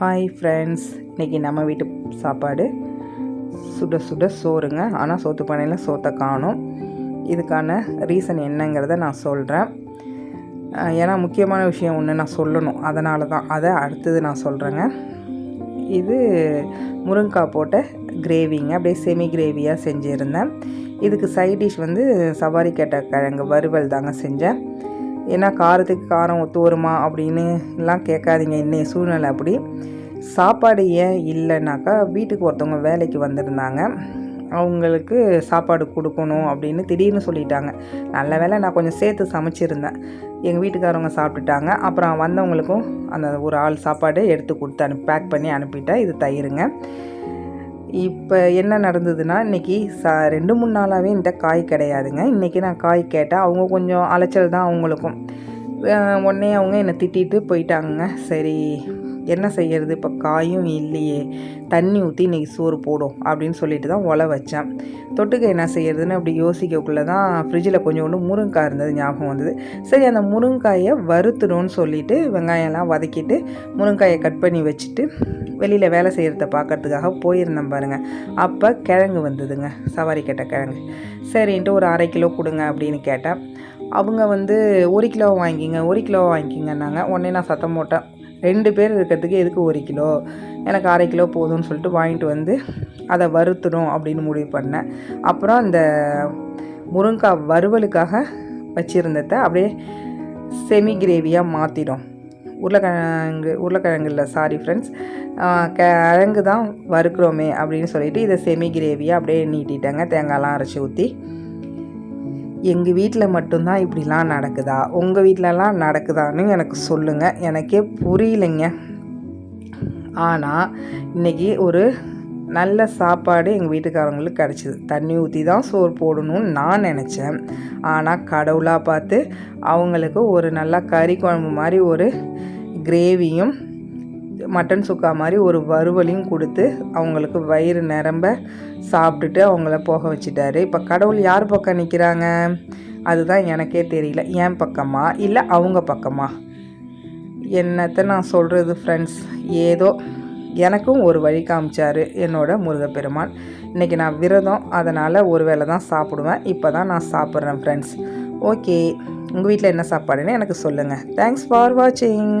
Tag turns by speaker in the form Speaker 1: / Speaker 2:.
Speaker 1: Hi friends இன்றைக்கி நம்ம வீட்டு சாப்பாடு சுட சுட சோறுங்க. ஆனால் சோத்து பானையில் சோத்தை காணும். இதுக்கான ரீசன் என்னங்கிறத நான் சொல்கிறேன் ஏன்னா முக்கியமான விஷயம் ஒன்று நான் சொல்லணும். அதனால தான் அதை அடுத்தது நான் சொல்கிறேங்க இது முருங்கைக்காய் போட்ட கிரேவிங்க அப்படியே செமி கிரேவியாக செஞ்சுருந்தேன். இதுக்கு சைட் டிஷ் வந்து சவாரி கேட்ட கிழங்கு வறுவல் தாங்க செஞ்சேன். ஏன்னா காரத்துக்கு காரம் ஒத்து வருமா அப்படின்னு எல்லாம் கேட்காதீங்க இன்னைய சூழ்நிலை அப்படி. சாப்பாடு ஏன் இல்லைனாக்கா வீட்டுக்கு ஒருத்தவங்க வேலைக்கு வந்திருந்தாங்க. அவங்களுக்கு சாப்பாடு கொடுக்கணும் அப்படின்னு திடீர்னு சொல்லிட்டாங்க. நல்ல வேளை நான் கொஞ்சம் சேர்த்து சமைச்சிருந்தேன். எங்கள் வீட்டுக்காரவங்க சாப்பிட்டுட்டாங்க. அப்புறம் வந்தவங்களுக்கும் அந்த ஒரு ஆள் சாப்பாடு எடுத்து கொடுத்து அனுப்பி பேக் பண்ணி அனுப்பிட்டேன். இது தயிருங்க. இப்போ என்ன நடந்ததுன்னா இன்றைக்கி ச ரெண்டு மூணு நாளாகவே என்கிட்ட காய் கிடையாதுங்க. இன்றைக்கி நான் காய் கேட்டேன். அவங்க கொஞ்சம் அலைச்சல் தான் அவங்களுக்கும். உடனே அவங்க என்னை திட்டிட்டு போயிட்டாங்க சரி என்ன செய்யறது? இப்போ காயும் இல்லையே. தண்ணி ஊற்றி இன்றைக்கி சோறு போடும் அப்படின்னு சொல்லிட்டு தான் ஒலை வச்சேன். தொட்டுக்க என்ன செய்யறதுன்னு அப்படி யோசிக்கக்குள்ளே தான் ஃப்ரிட்ஜில் கொஞ்சோண்டு முருங்காய் இருந்தது ஞாபகம் வந்தது. சரி அந்த முருங்காயை வறுத்துடும்னு சொல்லிட்டு வெங்காயம்லாம் வதக்கிட்டு முருங்காயை கட் பண்ணி வச்சுட்டு வெளியில் வேலை செய்கிறத பார்க்கறதுக்காக போயிருந்தேன் பாருங்கள் அப்போ கிழங்கு வந்ததுங்க சவாரி கேட்ட கிழங்கு. சரின்ட்டு ஒரு அரை கிலோ கொடுங்க அப்படின்னு கேட்டேன் அவங்க வந்து ஒரு கிலோ வாங்கிக்கிங்க ஒரு கிலோ வாங்கிக்கிங்கன்னாங்க உடனே நான் சத்தம் போட்டேன் ரெண்டு பேர் இருக்கிறதுக்கு எதுக்கு ஒரு கிலோ? எனக்கு அரை கிலோ போதும்னு சொல்லிட்டு வாங்கிட்டு வந்து அதை வறுத்துடும் அப்படின்னு முடிவு பண்ணேன். அப்புறம் அந்த முருங்காய் வறுவலுக்காக வச்சுருந்ததை அப்படியே செமி கிரேவியாக மாற்றிடும் உருளைக்கிழங்கு உருளைக்கிழங்கு இல்லை சாரி ஃப்ரெண்ட்ஸ் கிழங்கு தான் வறுக்கிறோமே அப்படின்னு சொல்லிட்டு இதை செமி கிரேவியாக அப்படியே நீட்டிட்டேங்க. தேங்காய்லாம் அரைச்சி ஊற்றி எங்கள் வீட்டில் மட்டும்தான் இப்படிலாம் நடக்குதா? உங்கள் வீட்டிலலாம் நடக்குதான்னு எனக்கு சொல்லுங்கள் எனக்கே புரியலைங்க. ஆனால் இன்றைக்கி ஒரு நல்ல சாப்பாடு எங்கள் வீட்டுக்காரங்களுக்கு கிடச்சிது. தண்ணி ஊற்றி தான் சோறு போடணும்னு நான் நினச்சேன். ஆனால் கடவுளாக பார்த்து அவங்களுக்கு ஒரு நல்ல கறி குழம்பு மாதிரி ஒரு கிரேவியும் மட்டன் சுக்கா மாதிரி ஒரு வறுவலையும் கொடுத்து அவங்களுக்கு வயிறு நிரம்ப சாப்பிட்டுட்டு அவங்கள போக வச்சுட்டாரு. இப்போ கடவுள் யார் பக்கம் நிற்கிறாங்க அதுதான் எனக்கே தெரியல. என் பக்கமா? இல்லை அவங்க பக்கமா? என்னத்தை நான் சொல்கிறது ஃப்ரெண்ட்ஸ் ஏதோ எனக்கும் ஒரு வழி காமிச்சார் என்னோட முருகப்பெருமான். இன்றைக்கி நான் விரதம் அதனால் ஒரு வேளை தான் சாப்பிடுவேன். இப்போ தான் நான் சாப்பிட்றேன் ஃப்ரெண்ட்ஸ் ஓகே உங்கள் வீட்டில் என்ன சாப்பாடுன்னு எனக்கு சொல்லுங்கள் தேங்க்ஸ் ஃபார் வாட்சிங்